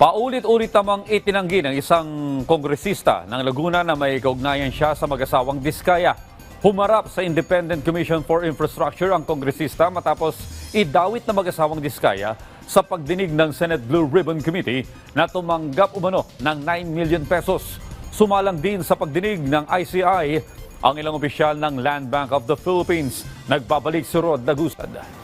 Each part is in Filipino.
Paulit-ulit namang itinanggi ng isang kongresista ng Laguna na may kaugnayan siya sa mag-asawang Diskaya. Humarap sa Independent Commission for Infrastructure ang kongresista matapos idawit na mag-asawang Diskaya sa pagdinig ng Senate Blue Ribbon Committee na tumanggap umano ng 9 million pesos. Sumalang din sa pagdinig ng ICI ang ilang opisyal ng Land Bank of the Philippines. Nagbabalik si Rod Lagusad.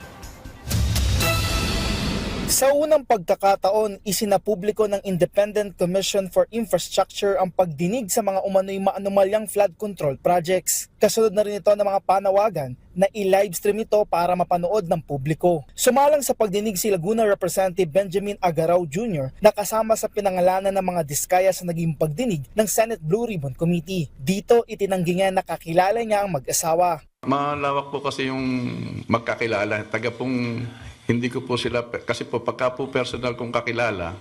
Sa unang pagkakataon, isinapubliko ng Independent Commission for Infrastructure ang pagdinig sa mga umano'y maanumalyang flood control projects. Kasunod na rin ito ng mga panawagan na i-livestream ito para mapanood ng publiko. Sumalang sa pagdinig si Laguna Representative Benjamin Agaraw Jr. na kasama sa pinangalanan ng mga diskaya sa naging pagdinig ng Senate Blue Ribbon Committee. Dito itinanggi niya na kakilala niya ang mag-asawa. Malawak po kasi yung magkakilala. Taga pong hindi ko po sila, kasi po pagka po personal kong kakilala,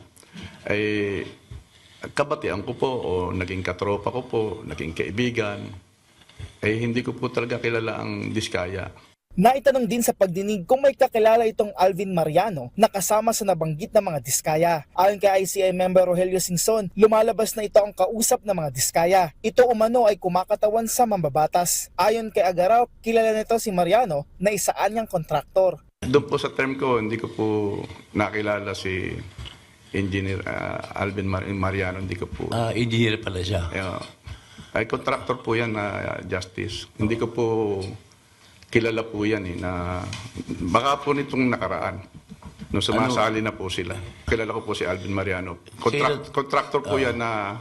ay kabatian ko po o naging katropa ko po, naging kaibigan, ay hindi ko po talaga kilala ang diskaya. Naitanong din sa pagdinig kung may kakilala itong Alvin Mariano na kasama sa nabanggit na mga diskaya. Ayon kay ICI member Rogelio Singson, lumalabas na ito ang kausap ng mga diskaya. Ito umano ay kumakatawan sa mambabatas. Ayon kay Agaraw, kilala nito si Mariano na isaan niyang kontraktor. Doon po sa term ko, hindi ko po nakilala si Engineer ah, Alvin Mar- Mariano, hindi ko po. Ah, engineer pala siya. Yeah. Ay, contractor po yan na justice. Hindi ko po kilala po yan eh, na baka po nitong nakaraan. Nung sumasali na po sila. Kilala ko po si Alvin Mariano. Contract, contractor po yan na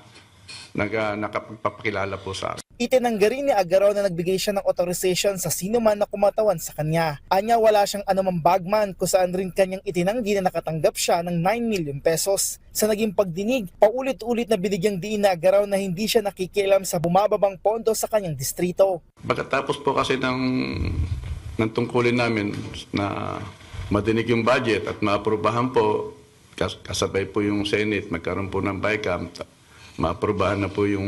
nag, nakapagpapakilala po sa akin. Itinanggi rin ni Agaraw na nagbigay siya ng authorization sa sino man na kumatawan sa kanya. Anya wala siyang anumang bagman kung saan rin kanyang itinanggi na nakatanggap siya ng 9 million pesos. Sa naging pagdinig, paulit-ulit na binigyang diin na Agaraw na hindi siya nakikialam sa bumababang pondo sa kanyang distrito. Pagkatapos po kasi ng, ng tungkulin namin na madinig yung budget at maaprubahan po, kas- kasabay po yung Senate, magkaroon po ng BICAM, ta- maaprubahan na po yung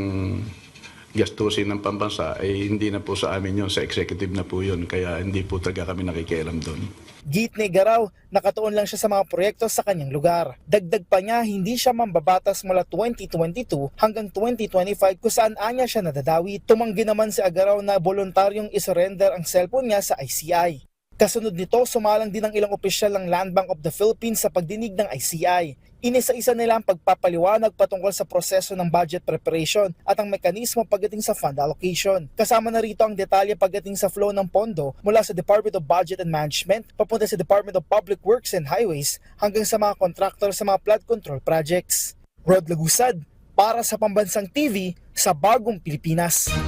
gastusin ng pambansa, eh hindi na po sa amin yun, sa executive na po yun, kaya hindi po talaga kami nakikialam doon. Git ni Garaw, nakatuon lang siya sa mga proyekto sa kanyang lugar. Dagdag pa niya, hindi siya mambabatas mula 2022 hanggang 2025 kung saan anya siya nadadawi. Tumanggi naman si Agaraw na voluntaryong isurrender ang cellphone niya sa ICI. Kasunod nito, sumalang din ang ilang opisyal ng Land Bank of the Philippines sa pagdinig ng ICI. Inisa-isa nila ang pagpapaliwanag patungkol sa proseso ng budget preparation at ang mekanismo pagdating sa fund allocation. Kasama na rito ang detalye pagdating sa flow ng pondo mula sa Department of Budget and Management papunta sa Department of Public Works and Highways hanggang sa mga contractor sa mga flood control projects. Rod Lagusad, para sa Pambansang TV sa Bagong Pilipinas.